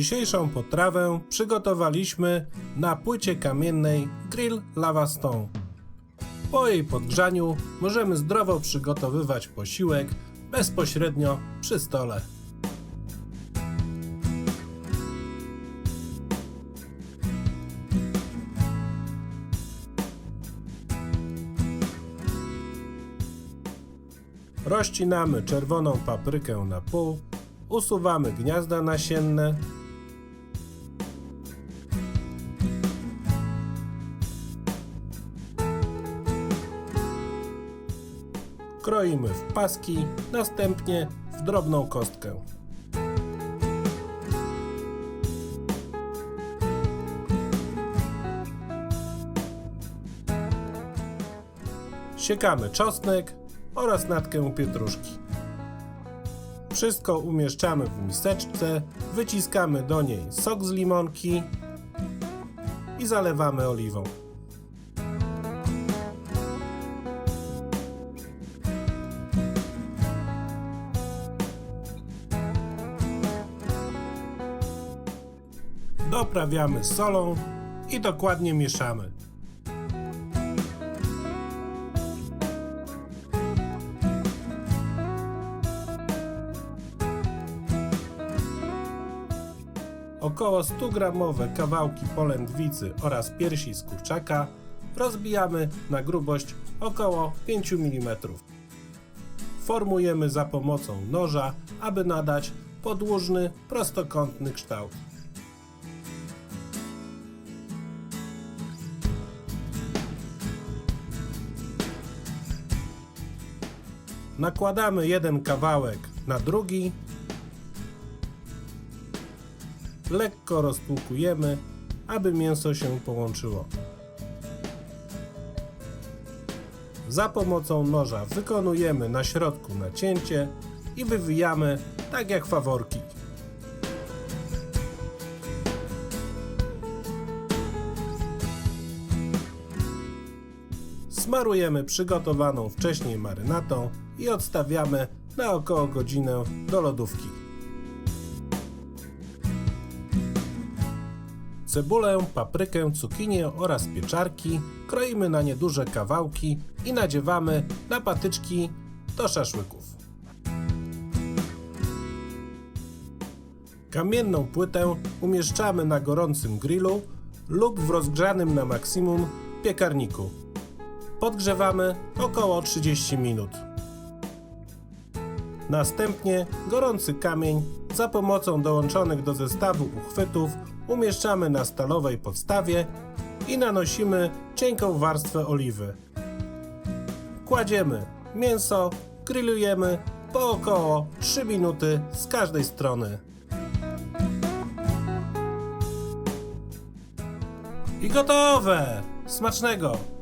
Dzisiejszą potrawę przygotowaliśmy na płycie kamiennej Grill Lava Stone. Po jej podgrzaniu możemy zdrowo przygotowywać posiłek bezpośrednio przy stole. Rozcinamy czerwoną paprykę na pół, usuwamy gniazda nasienne, kroimy w paski, następnie w drobną kostkę. Siekamy czosnek oraz natkę pietruszki. Wszystko umieszczamy w miseczce, wyciskamy do niej sok z limonki i zalewamy oliwą. Doprawiamy solą i dokładnie mieszamy. Około 100 gramowe kawałki polędwicy oraz piersi z kurczaka rozbijamy na grubość około 5 mm. Formujemy za pomocą noża, aby nadać podłużny, prostokątny kształt. Nakładamy jeden kawałek na drugi lekko roztłukujemy, aby mięso się połączyło. Za pomocą noża wykonujemy na środku nacięcie i wywijamy tak jak faworki. Smarujemy przygotowaną wcześniej marynatą i odstawiamy na około godzinę do lodówki. Cebulę, paprykę, cukinię oraz pieczarki kroimy na nieduże kawałki i nadziewamy na patyczki do szaszłyków. Kamienną płytę umieszczamy na gorącym grillu lub w rozgrzanym na maksimum piekarniku. Podgrzewamy około 30 minut. Następnie gorący kamień za pomocą dołączonych do zestawu uchwytów umieszczamy na stalowej podstawie i nanosimy cienką warstwę oliwy. Kładziemy mięso, grillujemy po około 3 minuty z każdej strony. I gotowe! Smacznego!